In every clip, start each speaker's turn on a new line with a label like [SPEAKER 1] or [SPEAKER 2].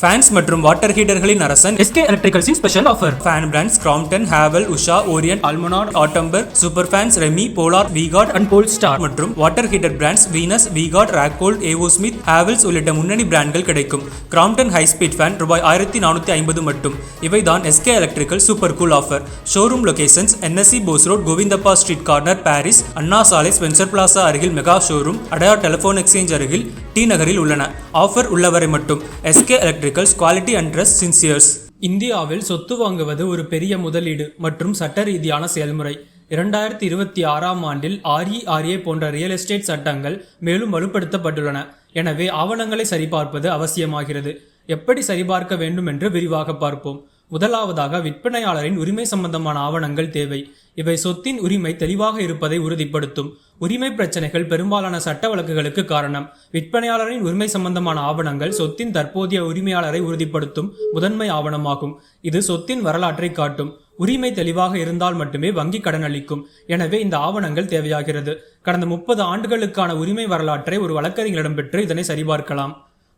[SPEAKER 1] Fans மற்றும் water ஹீட்டர்களின் அரசன்
[SPEAKER 2] SK எலக்ட்ரிகல்ஸின் special offer
[SPEAKER 1] fan brands Crompton Havells Usha Orient Almonard Atomberg super fans Remi Polar V Guard
[SPEAKER 2] and pole star
[SPEAKER 1] மற்றும் water heater brands Venus V Guard Racold AO Smith Havells உள்ளிட்ட முன்னணி பிராண்ட்கள் கிடைக்கும். Crompton high speed fan ரூபாய் ஆயிரத்தி நானூற்றி ஐம்பது மட்டும். இவை தான் SK electrical super cool offer showroom locations NSC Bose road Govindappa street corner Parrys Anna சாலை ஸ்பென்சர் பிளாசா அருகில் mega showroom Adyar telephone exchange அருகில் டி நகரில் உள்ளன. ஆஃபர் உள்ளவரை மட்டும். SK electricals quality and trust since years இந்தியாவில் சொத்து வாங்குவது ஒரு பெரிய முதலீடு மற்றும் சட்ட ரீதியான செயல்முறை. இரண்டாயிரத்தி இருபத்தி ஆறாம் ஆண்டில் ஆர்இஆர்ஏ போன்ற ரியல் எஸ்டேட் சட்டங்கள் மேலும் வலுப்படுத்தப்பட்டுள்ளன. எனவே ஆவணங்களை சரிபார்ப்பது அவசியமாகிறது. எப்படி சரிபார்க்க வேண்டும் என்று விரிவாக பார்ப்போம். முதலாவதாக விற்பனையாளரின் உரிமை சம்பந்தமான ஆவணங்கள் தேவை. இவை சொத்தின் உரிமை தெளிவாக இருப்பதை உறுதிப்படுத்தும். உரிமை பிரச்சனைகள் பெரும்பாலான சட்ட வழக்குகளுக்கு காரணம். விற்பனையாளரின் உரிமை சம்பந்தமான ஆவணங்கள் சொத்தின் தற்போதைய உரிமையாளரை உறுதிப்படுத்தும் முதன்மை ஆவணமாகும். இது சொத்தின் வரலாற்றை காட்டும். உரிமை தெளிவாக இருந்தால் மட்டுமே வங்கி கடன் அளிக்கும். எனவே இந்த ஆவணங்கள் தேவையாகிறது. கடந்த முப்பது ஆண்டுகளுக்கான உரிமை வரலாற்றை ஒரு வழக்கறிஞரிடம் பெற்று இதனை சரிபார்க்கலாம்.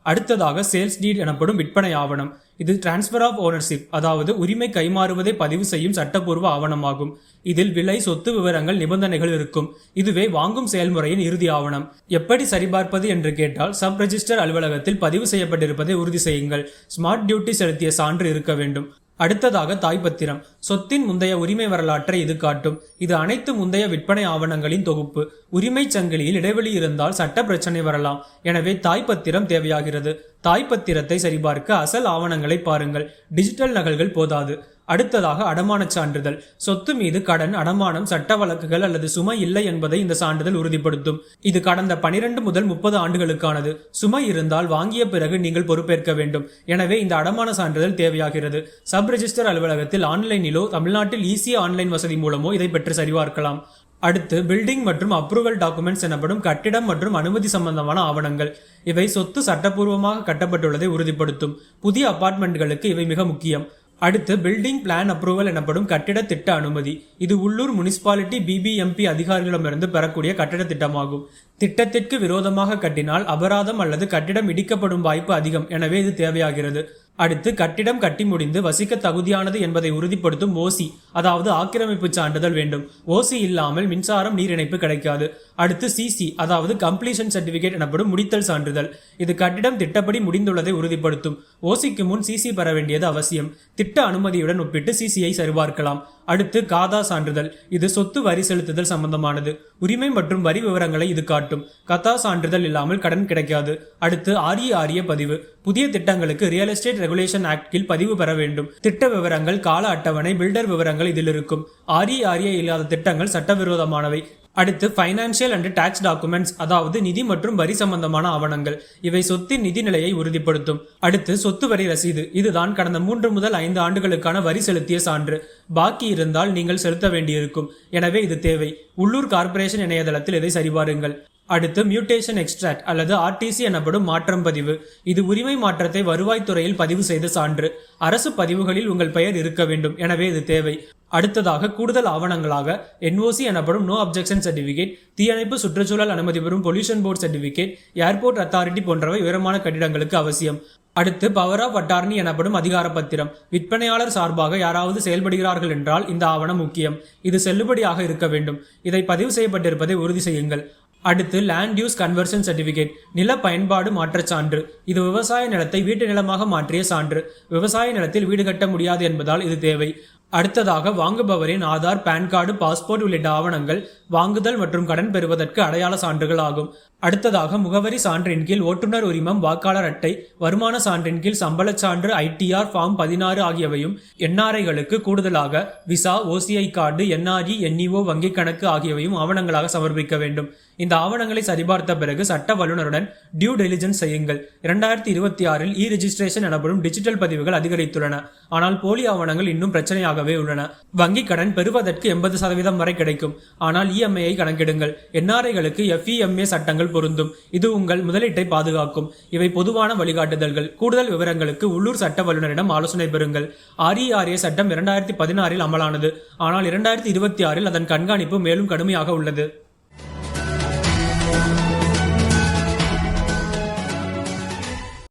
[SPEAKER 1] அடுத்ததாக சேல்ஸ் டீட் எனப்படும் விற்பனை ஆவணம். இது டிரான்ஸ்ஃபர் ஆஃப் ஓனர்ஷிப் அதாவது உரிமை கைமாறுவதை பதிவு செய்யும் சட்டப்பூர்வ ஆவணமாகும். இதில் விலை சொத்து விவரங்கள் நிபந்தனைகள் இருக்கும். இதுவே வாங்கும் செயல்முறையின் இறுதி ஆவணம். எப்படி சரிபார்ப்பது என்று கேட்டால் சப் ரெஜிஸ்டர் அலுவலகத்தில் பதிவு செய்யப்பட்டிருப்பதை உறுதி செய்யுங்கள். ஸ்மார்ட் டியூட்டி செலுத்திய சான்று இருக்க வேண்டும். அடுத்ததாக தாய்ப்பத்திரம் சொத்தின் முந்தைய உரிமை வரலாற்றை இது காட்டும். இது அனைத்து முந்தைய விற்பனை ஆவணங்களின் தொகுப்பு. உரிமை சங்கிலியில் இடைவெளி இருந்தால் சட்ட பிரச்சனை வரலாம். எனவே தாய்ப்பத்திரம் தேவையாகிறது. தாய்ப்பத்திரத்தை சரிபார்க்க அசல் ஆவணங்களை பாருங்கள். டிஜிட்டல் நகல்கள் போதாது. அடுத்ததாக அடமான சான்றிதழ். சொத்து மீது கடன் அடமானம் சட்ட வழக்குகள் அல்லது சுமை இல்லை என்பதை இந்த சான்றிதழ் உறுதிப்படுத்தும். இது கடந்த பனிரெண்டு முதல் முப்பது ஆண்டுகளுக்கானது. சுமை இருந்தால் வாங்கிய பிறகு நீங்கள் பொறுப்பேற்க வேண்டும். எனவே இந்த அடமான சான்றிதழ் தேவையாகிறது. சப் ரெஜிஸ்டர் அலுவலகத்தில் ஆன்லைனிலோ தமிழ்நாட்டில் ஈஸி ஆன்லைன் வசதி மூலமோ இதை பெற்று சரிபார்க்கலாம். அடுத்து பில்டிங் மற்றும் அப்ரூவல் டாக்குமெண்ட்ஸ் எனப்படும் கட்டிடம் மற்றும் அனுமதி சம்பந்தமான ஆவணங்கள். இவை சொத்து சட்டப்பூர்வமாக கட்டப்பட்டுள்ளதை உறுதிப்படுத்தும். புதிய அபார்ட்மெண்ட்களுக்கு இவை மிக முக்கியம். அடுத்து பில்டிங் பிளான் அப்ரூவல் எனப்படும் கட்டிட திட்ட அனுமதி. இது உள்ளூர் முனிசிபாலிட்டி பிபிஎம்பி அதிகாரிகளிடமிருந்து பெறக்கூடிய கட்டிட திட்டமாகும். திட்டத்திற்கு விரோதமாக கட்டினால் அபராதம் அல்லது கட்டிடம் இடிக்கப்படும் வாய்ப்பு அதிகம். எனவே இது தேவையாகிறது. அடுத்து கட்டிடம் கட்டி முடிந்து வசிக்க தகுதியானது என்பதை உறுதிப்படுத்தும் ஓசி அதாவது ஆக்கிரமிப்பு சான்றிதழ் வேண்டும். ஓசி இல்லாமல் மின்சாரம் நீர் இணைப்பு கிடைக்காது. அடுத்து சிசி அதாவது கம்ப்ளீஷன் சர்டிபிகேட் எனப்படும் முடித்தல் சான்றிதழ். இது கட்டிடம் திட்டப்படி முடிந்துள்ளதை உறுதிப்படுத்தும். ஓசிக்கு முன் சிசி பெற வேண்டியது அவசியம். திட்ட அனுமதியுடன் ஒப்பிட்டு சிசியை சரிபார்க்கலாம். அடுத்து காதா சான்றிதழ். இது சொத்து வரி செலுத்துதல் சம்பந்தமானது. உரிமை மற்றும் வரி விவரங்களை இது காட்டும். கதா சான்றிதழ் இல்லாமல் கடன் கிடைக்காது. அடுத்து ஆரிய பதிவு. புதிய திட்டங்களுக்கு ரியல் எஸ்டேட் ரெகுலேஷன் ஆக்ட் கீழ் பதிவு பெற வேண்டும். திட்ட விவரங்கள் கால அட்டவணை பில்டர் விவரங்கள் இதில் இருக்கும் ஆரிய ஆரிய இல்லாத திட்டங்கள் சட்டவிரோதமானவை. அடுத்து ஃபைனான்சியல் அண்ட் டாக்ஸ் டாக்குமெண்ட்ஸ் அதாவது நிதி மற்றும் வரி சம்பந்தமான ஆவணங்கள். இவை சொத்தின் நிதி நிலையை உறுதிப்படுத்தும். அடுத்து சொத்து வரி ரசீது. இதுதான் கடந்த மூன்று முதல் ஐந்து ஆண்டுகளுக்கான வரி செலுத்திய சான்று. பாக்கி இருந்தால் நீங்கள் செலுத்த வேண்டியிருக்கும். எனவே இது தேவை. உள்ளூர் கார்ப்பரேஷன் இணையதளத்தில் இதை சரிபாருங்கள். அடுத்து மியூட்டேஷன் எக்ஸ்ட்ராக்ட் அல்லது ஆர்டிசி எனப்படும் மாற்றம் பதிவு. இது உரிமை மாற்றத்தை வருவாய்த்துறையில் பதிவு செய்த சான்று. அரசு பதிவுகளில் உங்கள் பெயர் இருக்க வேண்டும். எனவே இது தேவை. அடுத்ததாக கூடுதல் ஆவணங்களாக என்ஓசி எனப்படும் நோ அப்ஜெக்ஷன் சர்டிபிகேட் தீயணைப்பு சுற்றுச்சூழல் அனுமதி பெறும் pollution board certificate airport authority போன்றவை உயரமான கட்டிடங்களுக்கு அவசியம். அடுத்து பவர் ஆஃப் அட்டார்னி எனப்படும் அதிகார பத்திரம் விற்பனையாளர் சார்பாக யாராவது செயல்படுகிறார்கள் என்றால் இந்த ஆவணம் முக்கியம். இது செல்லுபடியாக இருக்க வேண்டும். இதை பதிவு செய்யப்பட்டிருப்பதை உறுதி செய்யுங்கள். அடுத்து லேண்ட் யூஸ் கன்வர்ஷன் சர்டிபிகேட் நில பயன்பாடு மாற்றச் சான்று. இது விவசாய நிலத்தை வீட்டு நிலமாக மாற்றிய சான்று. விவசாய நிலத்தில் வீடு கட்ட முடியாது என்பதால் இது தேவை. அடுத்ததாக வாங்குபவரின் ஆதார் பான் கார்டு பாஸ்போர்ட் உள்ளிட்ட ஆவணங்கள் வாங்குதல் மற்றும் கடன் பெறுவதற்கு அடையாள சான்றுகள் ஆகும். அடுத்ததாக முகவரி சான்றின் கீழ் ஓட்டுநர் உரிமம் வாக்காளர் அட்டை வருமான சான்றின் கீழ் சம்பளச் சான்று ஐடிஆர் ஃபார்ம் பதினாறு ஆகியவையும் என்ஆர்ஐகளுக்கு கூடுதலாக visa OCI card NRE NRO வங்கிக் கணக்கு ஆகியவையும் ஆவணங்களாக சமர்ப்பிக்க வேண்டும். இந்த ஆவணங்களை சரிபார்த்த பிறகு சட்ட வல்லுநருடன் டியூ டெலிஜென்ஸ் செய்யுங்கள். இரண்டாயிரத்தி இருபத்தி ஆறில் இ ரெஜிஸ்ட்ரேஷன் எனப்படும் டிஜிட்டல் பதிவுகள் அதிகரித்துள்ளன. ஆனால் போலி ஆவணங்கள் இன்னும் பிரச்சனையாகவே உள்ளன. வங்கிக் கடன் பெறுவதற்கு எண்பது சதவீதம் வரை கிடைக்கும். ஆனால் இ இஎம்ஐயை கணக்கிடுங்கள். என்ஆர்ஐகளுக்கு எஃப்இஎம்ஏ சட்டங்கள் பொருந்தும். இது உங்கள் முதலீட்டை பாதுகாக்கும். இவை பொதுவான வழிகாட்டுதல்கள். கூடுதல் விவரங்களுக்கு உள்ளூர் சட்ட வல்லுநரிடம் ஆலோசனை பெறுங்கள். ஆர்இஆர்ஏ சட்டம் இரண்டாயிரத்தி பதினாறில் அமலானது. ஆனால் இரண்டாயிரத்தி இருபத்தி ஆறில் அதன் கண்காணிப்பு மேலும் கடுமையாக உள்ளது.